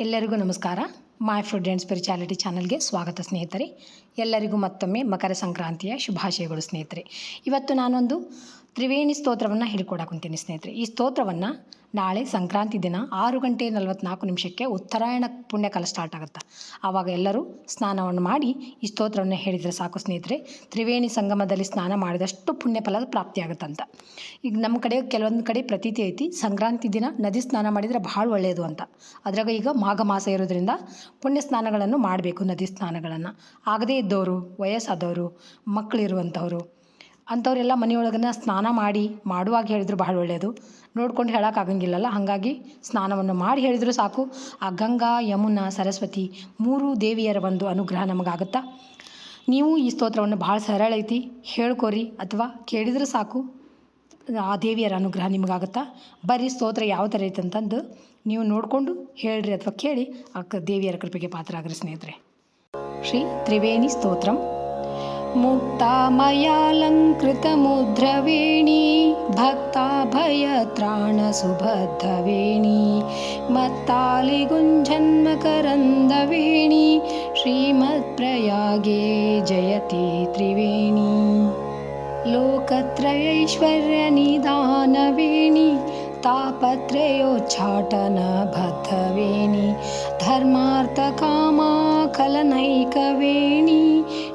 ಎಲ್ಲರಿಗೂ ನಮಸ್ಕಾರ. My food and ಸ್ಪಿರಿಚಾಲಿಟಿ ಚಾನಲ್ಗೆ ಸ್ವಾಗತ ಸ್ನೇಹಿತರೆ. ಎಲ್ಲರಿಗೂ ಮತ್ತೊಮ್ಮೆ ಮಕರ ಸಂಕ್ರಾಂತಿಯ ಶುಭಾಶಯಗಳು ಸ್ನೇಹಿತರೆ. ಇವತ್ತು ನಾನೊಂದು ತ್ರಿವೇಣಿ ಸ್ತೋತ್ರವನ್ನು ಹೇಳ್ಕೊಡಕುಂತೀನಿ ಸ್ನೇಹಿತರೆ. ಈ ಸ್ತೋತ್ರವನ್ನು ನಾಳೆ ಸಂಕ್ರಾಂತಿ ದಿನ ಆರು ಗಂಟೆ ನಲವತ್ತ್ನಾಲ್ಕು ನಿಮಿಷಕ್ಕೆ ಉತ್ತರಾಯಣ ಪುಣ್ಯಕಾಲ ಸ್ಟಾರ್ಟ್ ಆಗುತ್ತೆ. ಆವಾಗ ಎಲ್ಲರೂ ಸ್ನಾನವನ್ನು ಮಾಡಿ ಈ ಸ್ತೋತ್ರವನ್ನು ಹೇಳಿದರೆ ಸಾಕು ಸ್ನೇಹಿತರೆ. ತ್ರಿವೇಣಿ ಸಂಗಮದಲ್ಲಿ ಸ್ನಾನ ಮಾಡಿದಷ್ಟು ಪುಣ್ಯಫಲ ಪ್ರಾಪ್ತಿಯಾಗುತ್ತಂತ. ಈಗ ನಮ್ಮ ಕಡೆ ಕೆಲವೊಂದು ಕಡೆ ಪ್ರತೀತಿ ಐತಿ, ಸಂಕ್ರಾಂತಿ ದಿನ ನದಿ ಸ್ನಾನ ಮಾಡಿದರೆ ಭಾಳ ಒಳ್ಳೆಯದು ಅಂತ. ಅದ್ರಾಗ ಈಗ ಮಾಘ ಮಾಸ ಇರೋದ್ರಿಂದ ಪುಣ್ಯ ಸ್ನಾನಗಳನ್ನು ಮಾಡಬೇಕು ನದಿ ಸ್ನಾನಗಳನ್ನು. ಆಗದೇ ಇದ್ದವರು ವಯಸ್ಸಾದವರು ಮಕ್ಕಳಿರುವಂಥವ್ರು ಅಂಥವರೆಲ್ಲ ಮನೆಯೊಳಗನ್ನ ಸ್ನಾನ ಮಾಡಿ, ಮಾಡುವಾಗ ಹೇಳಿದ್ರು ಬಹಳ ಒಳ್ಳೆಯದು ನೋಡ್ಕೊಂಡು ಹೇಳೋಕ್ಕಾಗಂಗಿಲ್ಲಲ್ಲ ಹಾಗಾಗಿ ಸ್ನಾನವನ್ನು ಮಾಡಿ ಹೇಳಿದರೂ ಸಾಕು. ಆ ಗಂಗಾ, ಯಮುನಾ, ಸರಸ್ವತಿ ಮೂರು ದೇವಿಯರ ಒಂದು ಅನುಗ್ರಹ ನಮಗಾಗುತ್ತಾ? ನೀವು ಈ ಸ್ತೋತ್ರವನ್ನು ಭಾಳ ಸರಳ ಐತಿ, ಹೇಳ್ಕೊರಿ ಅಥವಾ ಕೇಳಿದ್ರೆ ಸಾಕು. ಆ ದೇವಿಯರ ಅನುಗ್ರಹ ನಿಮಗಾಗುತ್ತಾ? ಬರೀ ಸ್ತೋತ್ರ ಯಾವ ಥರ ಐತೆ ಅಂತಂದು ನೀವು ನೋಡಿಕೊಂಡು ಹೇಳ್ರಿ ಅಥವಾ ಕೇಳಿ ಆ ದೇವಿಯರ ಕೃಪೆಗೆ ಪಾತ್ರ ಆಗ್ರಿ ಸ್ನೇಹಿತರೆ. ಶ್ರೀ ತ್ರಿವೇಣಿ ಸ್ತೋತ್ರಂ. मुक्तामयालङ्कृतमुद्रवेणी भक्ताभयत्राणसुबद्धवेणी मत्तालिगुञ्जन्मकरन्दवेणी श्रीमत्प्रयागे जयति त्रिवेणी। लोकत्रयैश्वर्यनिदानवेणी तापत्रयोच्चाटनबद्धवेणी धर्मार्थकामाकलनैकवेणी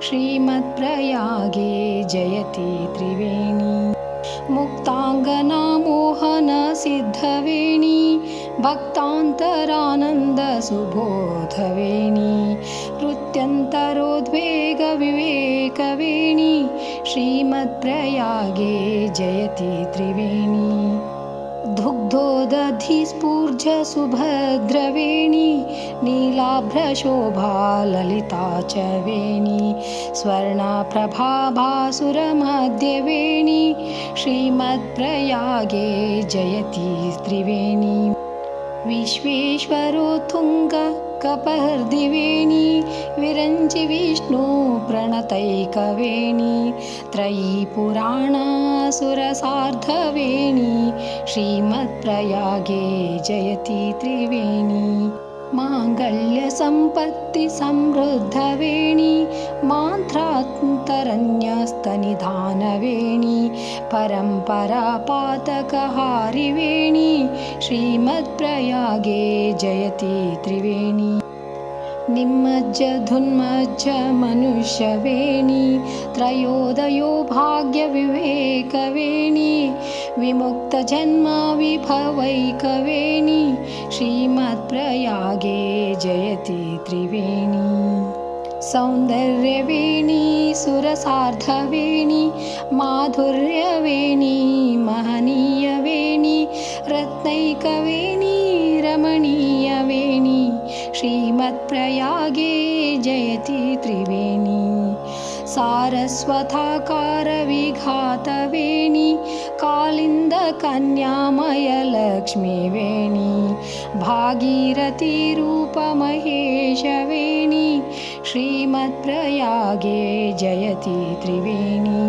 श्रीमत्प्रयागे जयति त्रिवेणी। मुक्ताङ्गनामोहनसिद्धवेणी भक्तान्तरानन्दसुबोधवेणी नृत्यन्तरोद्वेगविवेकवेणी श्रीमत्प्रयागे जयति त्रिवेणी दुग्धोदधिस्फूर्जसुभद्रवेणी नीलाभ्रशोभा ललिता च वेणी स्वर्णप्रभाभासुरमध्यवेणी श्रीमत्प्रयागे जयति त्रिवेणी। विश्वेश्वरो तुङ्गकपर्दिवेणी विरञ्जि विष्णु प्रणतैकवेणी त्रयी पुराणासुरसार्धवेणी श्रीमत्प्रयागे जयति त्रिवेणी माङ्गल्यसम्पत्तिसमृद्धवेणी मान्त्रान्तरन्यस्तनिधानवेणी परम्परापातकहारिवेणी श्रीमत्प्रयागे जयति त्रिवेणी निम्मज्ज धुन्मज्ज मनुष्यवेणी त्रयोदयो भाग्यविवेकवेणी विमुक्तजन्मा विभवैकवेणी श्रीमत्प्रयागे जयति त्रिवेणी। सौन्दर्यवेणी सुरसार्धवेणी माधुर्यवेणी महनीयवेणी रत्नैकवेणी श्रीमत्प्रयागे जयति त्रिवेणी। सारस्वताकारविघातवेणी कालिन्दकन्यामयलक्ष्मीवेणी भागीरथीरूपमहेशवेणी श्रीमत्प्रयागे जयति त्रिवेणी।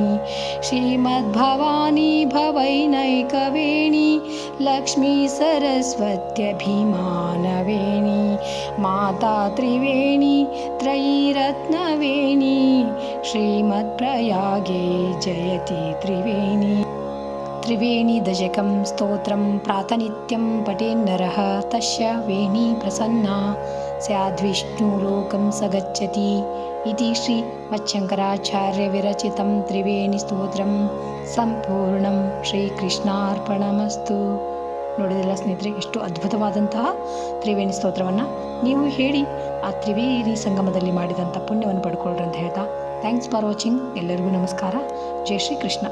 श्रीमद्भवानी भवैनैकवेणी लक्ष्मी सरस्वत्यभिमानवेणी माता त्रिवेणी त्रयीरत्नवेणी श्रीमत्प्रयागे जयति त्रिवेणी। त्रिवेणीदशकं स्तोत्रं प्रातनित्यं पटेन्नरः तस्य वेणी प्रसन्ना स्याद्विष्णुलोकं स गच्छति इति श्रीमच्छङ्कराचार्यविरचितं त्रिवेणीस्तोत्रं सम्पूर्णं श्रीकृष्णार्पणमस्तु। ನೋಡಿದಿಲ್ಲ ಸ್ನೇಹಿತರೆ, ಎಷ್ಟು ಅದ್ಭುತವಾದಂತಹ ತ್ರಿವೇಣಿ ಸ್ತೋತ್ರವನ್ನು ನೀವು ಹೇಳಿ ಆ ತ್ರಿವೇಣಿ ಸಂಗಮದಲ್ಲಿ ಮಾಡಿದಂಥ ಪುಣ್ಯವನ್ನು ಪಡ್ಕೊಳ್ರಿ ಅಂತ ಹೇಳ್ತಾ ಥ್ಯಾಂಕ್ಸ್ ಫಾರ್ ವಾಚಿಂಗ್ ಎಲ್ಲರಿಗೂ ನಮಸ್ಕಾರ. ಜೈ ಶ್ರೀ ಕೃಷ್ಣ